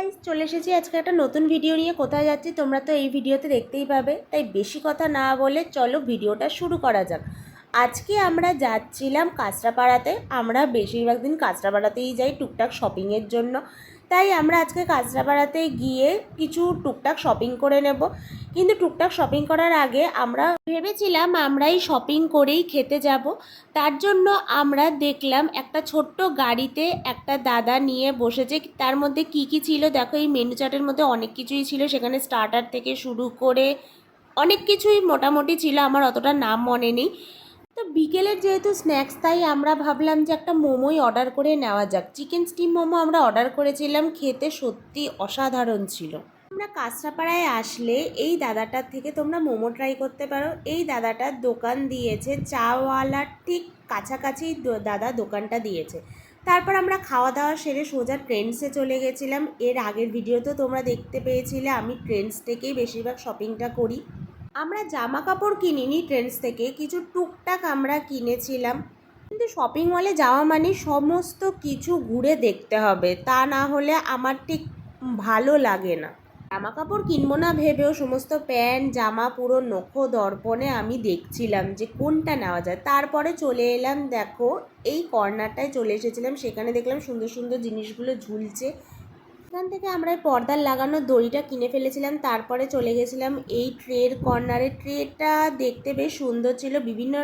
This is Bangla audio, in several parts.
গাইস চলে এসেছি আজকে একটা নতুন ভিডিও নিয়ে। কোথায় যাচ্ছি তোমরা তো এই ভিডিওতে দেখতেই পাবে। তাই বেশি কথা না বলে চলো ভিডিওটা শুরু করা যাক। আজকে আমরা যাচ্ছিলাম কাঁচরাপাড়াতে। আমরা বেশিরভাগ দিন কাঁচরাপাড়াতেই যাই টুকটাক শপিংয়ের জন্য। তাই আমরা আজকে কাঁচরাপাড়াতে গিয়ে কিছু টুকটাক শপিং করে নেব। কিন্তু টুকটাক শপিং করার আগে আমরা ভেবেছিলাম আমরাই শপিং করেই খেতে যাব। তার জন্য আমরা দেখলাম একটা ছোট্ট গাড়িতে একটা দাদা নিয়ে বসেছে। তার মধ্যে কি কি ছিল? দেখো, এই মেনু চার্টের মধ্যে অনেক কিছুই ছিল। সেখানে স্টার্টার থেকে শুরু করে অনেক কিছুই মোটামুটি ছিল। আমার অতটা নাম মনে নেই। তো বিকেলের যেহেতু স্ন্যাক্স তাই আমরা ভাবলাম যে একটা মোমোই অর্ডার করে নেওয়া যাক। চিকেন স্টিম মোমো আমরা অর্ডার করেছিলাম। খেতে সত্যি অসাধারণ ছিল। আমরা কাঁচরাপাড়ায় আসলে এই দাদাটার থেকে তোমরা মোমো ট্রাই করতে পারো। এই দাদাটার দোকান দিয়েছে, চাওয়ালার ঠিক কাছাকাছি দাদা দোকানটা দিয়েছে। তারপর আমরা খাওয়া দাওয়া সেরে সোজা ট্রেন্ডসে চলে গেছিলাম। এর আগের ভিডিওতেও তোমরা দেখতে পেয়েছিলে, আমি ট্রেন্ডস থেকেই বেশিরভাগ শপিংটা করি। আমরা জামা কাপড় কিনিনি ট্রেন্ডস থেকে, কিছু টুকটাক আমরা কিনেছিলাম। কিন্তু শপিং মলে যাওয়া মানে সমস্ত কিছু ঘুরে দেখতে হবে। তা না হলে আমার ঠিক ভালো লাগে না। জামা কাপড় কিনবো না ভেবেও সমস্ত প্যান্ট, জামা পুরো নখ দর্পণে আমি দেখছিলাম যে কোনটা নেওয়া যায়। তারপরে চলে এলাম, দেখো, এই কর্নারটায় চলে এসেছিলাম। সেখানে দেখলাম সুন্দর সুন্দর জিনিসগুলো ঝুলছে। এখান থেকে আমরা পর্দার লাগানো দড়িটা কিনে ফেলেছিলাম। তারপরে চলে গেছিলাম এই ট্রের কর্নারে। ট্রেটা দেখতে বেশ সুন্দর ছিল। বিভিন্ন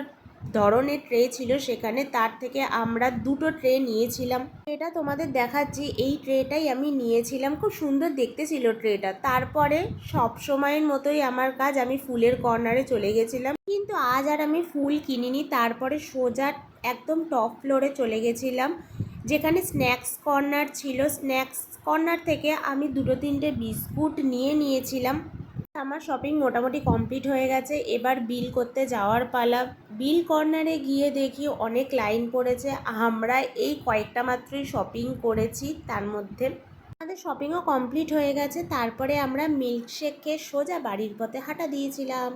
ধরনের ট্রে ছিল সেখানে, তার থেকে আমরা দুটো ট্রে নিয়েছিলাম। এটা তোমাদের দেখাচ্ছি, এই ট্রেটাই আমি নিয়েছিলাম। খুব সুন্দর দেখতে ছিল ট্রেটা। তারপরে সব সময়ের মতোই আমার কাজ, আমি ফুলের কর্নারে চলে গেছিলাম। কিন্তু আজ আর আমি ফুল কিনিনি, তারপরে সোজা একদম টপ ফ্লোরে চলে গেছিলাম। যেখানে স্ন্যাক্স কর্নার ছিল। স্ন্যাক্স কর্নার থেকে আমি দুটো তিনটে বিস্কুট নিয়ে নিয়েছিলাম। আমার শপিং মোটামুটি কমপ্লিট হয়ে গেছে। এবার বিল করতে যাওয়ার পালা। বিল কর্নারে গিয়ে দেখি অনেক লাইন পড়েছে। আমরা এই কয়েকটা মাত্রই শপিং করেছি তার মধ্যে। আমাদের শপিংও কমপ্লিট হয়ে গেছে। তারপরে আমরা মিল্কশেককে সোজা বাড়ির পথে হাঁটা দিয়েছিলাম।